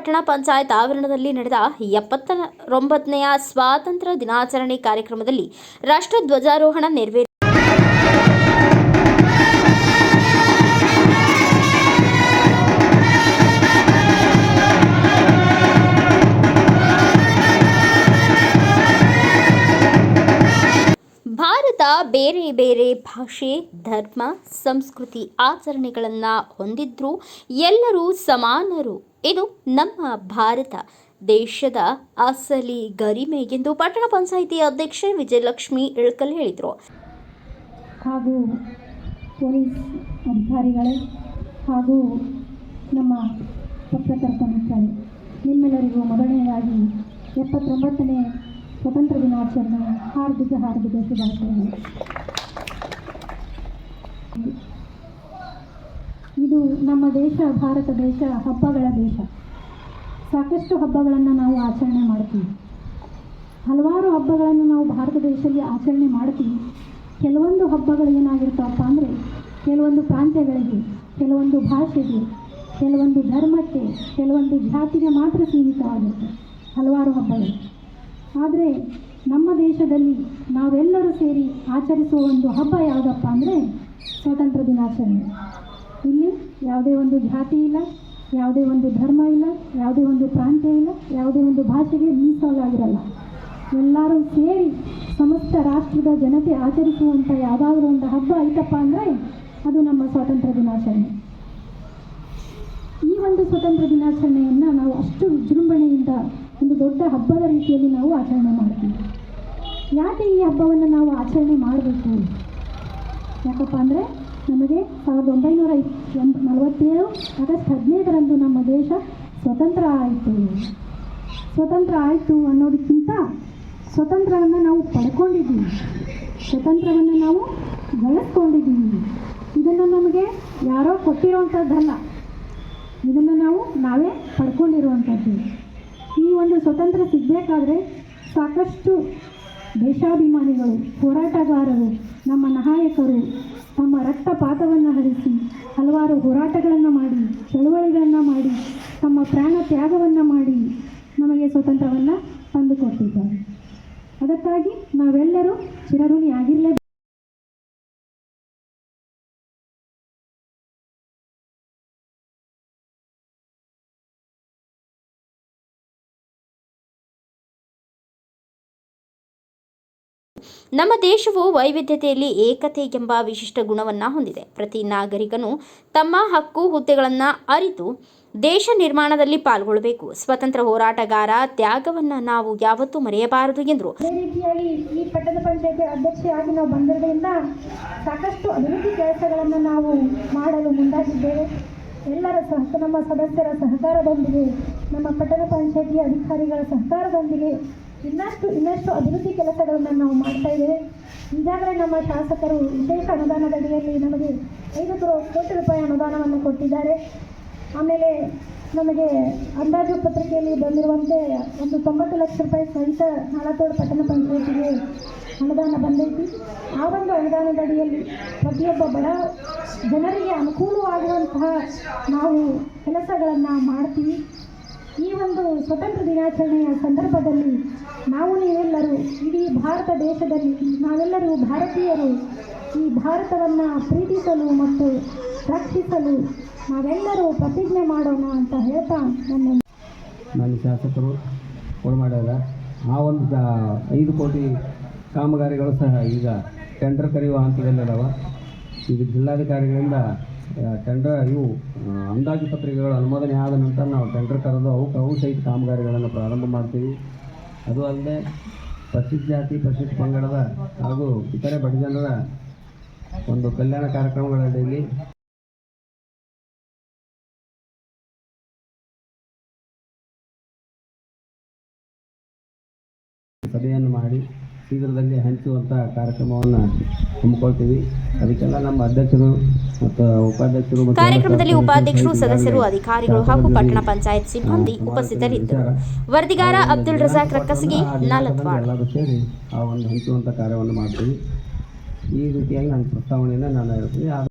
ಪಟ್ಟಣ ಪಂಚಾಯತ್ ಆವರಣದಲ್ಲಿ ನಡೆದ ಎಪ್ಪತ್ತೊಂಬತ್ತನೆಯ ಸ್ವಾತಂತ್ರ್ಯ ದಿನಾಚರಣೆ ಕಾರ್ಯಕ್ರಮದಲ್ಲಿ ರಾಷ್ಟ್ರ ಧ್ವಜಾರೋಹಣ ನೆರವೇರಿ ಭಾರತ ಬೇರೆ ಬೇರೆ ಭಾಷೆ, ಧರ್ಮ, ಸಂಸ್ಕೃತಿ ಆಚರಣೆಗಳನ್ನು ಹೊಂದಿದ್ರೂ ಎಲ್ಲರೂ ಸಮಾನರು. ಇದು ನಮ್ಮ ಭಾರತ ದೇಶದ ಅಸಲಿ ಗರಿಮೆ ಎಂದು ಪಟ್ಟಣ ಪಂಚಾಯಿತಿ ಅಧ್ಯಕ್ಷೆ ವಿಜಯಲಕ್ಷ್ಮಿ ಇಳ್ಕಲ್ ಹೇಳಿದರು. ಹಾಗೂ ಪೊಲೀಸ್ ಅಧಿಕಾರಿಗಳೇ ಹಾಗೂ ನಮ್ಮ ಪತ್ರಕರ್ತ ಮಿತ್ರರೇ ನಿಮ್ಮೆಲ್ಲರಿಗೂ ಮೊದಲನೆಯದಾಗಿ ಎಪ್ಪತ್ತೊಂಬತ್ತನೇ ಸ್ವತಂತ್ರ ದಿನಾಚರಣೆ ಹಾರ್ದಿಕ ಹಾರ್ದಿಕ ಶುಭಾಶಯಗಳು. ಇದು ನಮ್ಮ ದೇಶ, ಭಾರತ ದೇಶ, ಹಬ್ಬಗಳ ದೇಶ. ಸಾಕಷ್ಟು ಹಬ್ಬಗಳನ್ನು ನಾವು ಆಚರಣೆ ಮಾಡ್ತೀವಿ. ಹಲವಾರು ಹಬ್ಬಗಳನ್ನು ನಾವು ಭಾರತ ದೇಶದಲ್ಲಿ ಆಚರಣೆ ಮಾಡ್ತೀವಿ. ಕೆಲವೊಂದು ಹಬ್ಬಗಳು ಏನಾಗಿರ್ತಾವಪ್ಪ ಅಂದರೆ, ಕೆಲವೊಂದು ಪ್ರಾಂತ್ಯಗಳಿಗೆ, ಕೆಲವೊಂದು ಭಾಷೆಗೆ, ಕೆಲವೊಂದು ಧರ್ಮಕ್ಕೆ, ಕೆಲವೊಂದು ಜಾತಿಗೆ ಮಾತ್ರ ಸೀಮಿತವಾಗಿರುತ್ತೆ ಹಲವಾರು ಹಬ್ಬಗಳು. ಆದರೆ ನಮ್ಮ ದೇಶದಲ್ಲಿ ನಾವೆಲ್ಲರೂ ಸೇರಿ ಆಚರಿಸುವ ಒಂದು ಹಬ್ಬ ಯಾವುದಪ್ಪ ಅಂದರೆ, ಸ್ವಾತಂತ್ರ್ಯ ದಿನಾಚರಣೆ. ಯಾವುದೇ ಒಂದು ಜಾತಿ ಇಲ್ಲ, ಯಾವುದೇ ಒಂದು ಧರ್ಮ ಇಲ್ಲ, ಯಾವುದೇ ಒಂದು ಪ್ರಾಂತ್ಯ ಇಲ್ಲ, ಯಾವುದೇ ಒಂದು ಭಾಷೆಗೆ ಮೀಸಲಾಗಿರಲ್ಲ. ಎಲ್ಲರೂ ಸೇರಿ ಸಮಸ್ತ ರಾಷ್ಟ್ರದ ಜನತೆ ಆಚರಿಸುವಂಥ ಯಾವುದಾದ್ರೂ ಒಂದು ಹಬ್ಬ ಐತಪ್ಪ ಅಂದರೆ ಅದು ನಮ್ಮ ಸ್ವಾತಂತ್ರ್ಯ ದಿನಾಚರಣೆ. ಈ ಒಂದು ಸ್ವಾತಂತ್ರ್ಯ ದಿನಾಚರಣೆಯನ್ನು ನಾವು ಅಷ್ಟು ವಿಜೃಂಭಣೆಯಿಂದ ಒಂದು ದೊಡ್ಡ ಹಬ್ಬದ ರೀತಿಯಲ್ಲಿ ನಾವು ಆಚರಣೆ ಮಾಡ್ತೀವಿ. ಯಾಕೆ ಈ ಹಬ್ಬವನ್ನು ನಾವು ಆಚರಣೆ ಮಾಡಬೇಕು? ಯಾಕಪ್ಪ ಅಂದರೆ ನಮಗೆ ಸಾವಿರದ ಒಂಬೈನೂರ ಎಂಬ ನಲವತ್ತೇಳು ಆಗಸ್ಟ್ ಹದಿನೈದರಂದು ನಮ್ಮ ದೇಶ ಸ್ವತಂತ್ರ ಆಯಿತು. ಸ್ವತಂತ್ರ ಆಯಿತು ಅನ್ನೋದಕ್ಕಿಂತ ಸ್ವತಂತ್ರವನ್ನು ನಾವು ಪಡ್ಕೊಂಡಿದ್ದೀವಿ. ಸ್ವತಂತ್ರವನ್ನು ನಾವು ಬಳಸ್ಕೊಂಡಿದ್ದೀವಿ. ಇದನ್ನು ನಮಗೆ ಯಾರೋ ಕೊಟ್ಟಿರುವಂಥದ್ದಲ್ಲ ಇದನ್ನು ನಾವು ನಾವೇ ಪಡ್ಕೊಂಡಿರುವಂಥದ್ದು ಈ ಒಂದು ಸ್ವತಂತ್ರ ಸಿಗಬೇಕಾದ್ರೆ ಸಾಕಷ್ಟು ದೇಶಾಭಿಮಾನಿಗಳು, ಹೋರಾಟಗಾರರು ನಮ್ಮ ನಾಯಕರು ತಮ್ಮ ರಕ್ತಪಾತವನ್ನು ಹರಿಸಿ, ಹಲವಾರು ಹೋರಾಟಗಳನ್ನು ಮಾಡಿ, ಚಳುವಳಿಗಳನ್ನು ಮಾಡಿ, ತಮ್ಮ ಪ್ರಾಣ ತ್ಯಾಗವನ್ನು ಮಾಡಿ ನಮಗೆ ಸ್ವತಂತ್ರವನ್ನು ತಂದುಕೊಟ್ಟಿದ್ದಾರೆ ಅದಕ್ಕಾಗಿ ನಾವೆಲ್ಲರೂ ಚಿರಋಣಿ ನಮ್ಮ ದೇಶವು ವೈವಿಧ್ಯತೆಯಲ್ಲಿ ಏಕತೆ ಎಂಬ ವಿಶಿಷ್ಟ ಗುಣವನ್ನು ಹೊಂದಿದೆ. ಪ್ರತಿ ನಾಗರಿಕನು ತಮ್ಮ ಹಕ್ಕು, ಹುದ್ದೆಗಳನ್ನು ಅರಿತು ದೇಶ ನಿರ್ಮಾಣದಲ್ಲಿ ಪಾಲ್ಗೊಳ್ಳಬೇಕು ಸ್ವತಂತ್ರ ಹೋರಾಟಗಾರ ತ್ಯಾಗವನ್ನು ನಾವು ಯಾವತ್ತೂ ಮರೆಯಬಾರದು ಎಂದರು. ಅದೇ ರೀತಿಯಾಗಿ ಈ ಪಟ್ಟಣ ಪಂಚಾಯತಿ ಅಧ್ಯಕ್ಷೆಯಾಗಿ ನಾವು ಬಂದಿರೋದ್ರಿಂದ ಸಾಕಷ್ಟು ಅಭಿವೃದ್ಧಿ ಕೆಲಸಗಳನ್ನು ನಾವು ಮಾಡಲು ಮುಂದಾಗಿದ್ದೇವೆ. ಎಲ್ಲರ ಸಹ ನಮ್ಮ ಸದಸ್ಯರ ಸಹಕಾರದೊಂದಿಗೆ, ನಮ್ಮ ಪಟ್ಟಣ ಪಂಚಾಯತಿ ಅಧಿಕಾರಿಗಳ ಸಹಕಾರದೊಂದಿಗೆ ಇನ್ನಷ್ಟು ಇನ್ನಷ್ಟು ಅಭಿವೃದ್ಧಿ ಕೆಲಸಗಳನ್ನು ನಾವು ಮಾಡ್ತಾ ಇದ್ದೇವೆ. ಈಗಾಗಲೇ ನಮ್ಮ ಶಾಸಕರು ವಿಶೇಷ ಅನುದಾನದ ಅಡಿಯಲ್ಲಿ ನಮಗೆ ಐದು ಕೋಟಿ ರೂಪಾಯಿ ಅನುದಾನವನ್ನು ಕೊಟ್ಟಿದ್ದಾರೆ. ಆಮೇಲೆ ನಮಗೆ ಅಂದಾಜು ಪತ್ರಿಕೆಯಲ್ಲಿ ಬಂದಿರುವಂತೆ ಒಂದು ತೊಂಬತ್ತು ಲಕ್ಷ ರೂಪಾಯಿ ಸಹಿತ ನಾಳತೋಡು ಪಟ್ಟಣ ಪಂಚಾಯತಿಗೆ ಅನುದಾನ ಬಂದೈತಿ. ಆ ಒಂದು ಅನುದಾನದಡಿಯಲ್ಲಿ ಪ್ರತಿಯೊಬ್ಬ ಬಡ ಜನರಿಗೆ ಅನುಕೂಲವಾಗುವಂತಹ ನಾವು ಕೆಲಸಗಳನ್ನು ಮಾಡ್ತೀವಿ. ಈ ಒಂದು ಸ್ವತಂತ್ರ ದಿನಾಚರಣೆಯ ಸಂದರ್ಭದಲ್ಲಿ ನಾವು ನೀವೆಲ್ಲರೂ ಇಡೀ ಭಾರತ ದೇಶದಲ್ಲಿ, ನಾವೆಲ್ಲರೂ ಭಾರತೀಯರು ಈ ಭಾರತವನ್ನು ಪ್ರೀತಿಸಲು ಮತ್ತು ರಕ್ಷಿಸಲು ನಾವೆಲ್ಲರೂ ಪ್ರತಿಜ್ಞೆ ಮಾಡೋಣ ಅಂತ ಹೇಳ್ತಾ ನನ್ನ ನನ್ನ ಶಾಸಕರು ಮಾಡ್ಯಾರ ಆ ಒಂದು ಐದು ಕೋಟಿ ಕಾಮಗಾರಿಗಳು ಸಹ ಈಗ ಟೆಂಡರ್ ಕರೆಯುವ ಹಂತದಲ್ಲಿದ್ದಾವ ಈಗ ಜಿಲ್ಲಾಧಿಕಾರಿಗಳಿಂದ ಟೆಂಡರ್ ಇವು ಅಂದಾಜು ಪತ್ರಿಕೆಗಳು ಅನುಮೋದನೆ ಆದ ನಂತರ ನಾವು ಟೆಂಡರ್ ಕರೆದು ಅವು ಅವು ಸಹಿತ ಕಾಮಗಾರಿಗಳನ್ನು ಪ್ರಾರಂಭ ಮಾಡ್ತೀವಿ. ಅದು ಅಲ್ಲದೆ ಪರಿಶಿಷ್ಟ ಜಾತಿ ಪರಿಶಿಷ್ಟ ಪಂಗಡದ ಹಾಗೂ ಇತರೆ ಬಡಜನರ ಒಂದು ಕಲ್ಯಾಣ ಕಾರ್ಯಕ್ರಮಗಳಲ್ಲಿ ಸಭೆಯನ್ನು ಮಾಡಿ ಶೀಘ್ರದಲ್ಲಿ ಹಂಚುವಂಥ ಕಾರ್ಯಕ್ರಮವನ್ನು ಹಮ್ಮಿಕೊಳ್ತೀವಿ. ಅದಕ್ಕೆಲ್ಲ ನಮ್ಮ ಅಧ್ಯಕ್ಷರು ಮತ್ತು ಉಪಾಧ್ಯಕ್ಷರು ಕಾರ್ಯಕ್ರಮದಲ್ಲಿ ಉಪಾಧ್ಯಕ್ಷರು ಸದಸ್ಯರು ಅಧಿಕಾರಿಗಳು ಹಾಗೂ ಪಟ್ಟಣ ಪಂಚಾಯತ್ ಸಿಬ್ಬಂದಿ ಉಪಸ್ಥಿತರಿದ್ದರು. ವರದಿಗಾರ ಅಬ್ದುಲ್ ರಜಾಕ್ ರಕ್ಕಸಗಿ ನಾಲತ್ವಾಡ್ ಎಲ್ಲರೂ ಸೇರಿ ಆ ಒಂದು ಹಂಚುವಂಥ ಕಾರ್ಯವನ್ನು ಮಾಡ್ತೀವಿ. ಈ ರೀತಿಯಾಗಿ ನನ್ನ ಪ್ರಸ್ತಾವನೆಯನ್ನು ನಾನು ಹೇಳ್ತೀನಿ.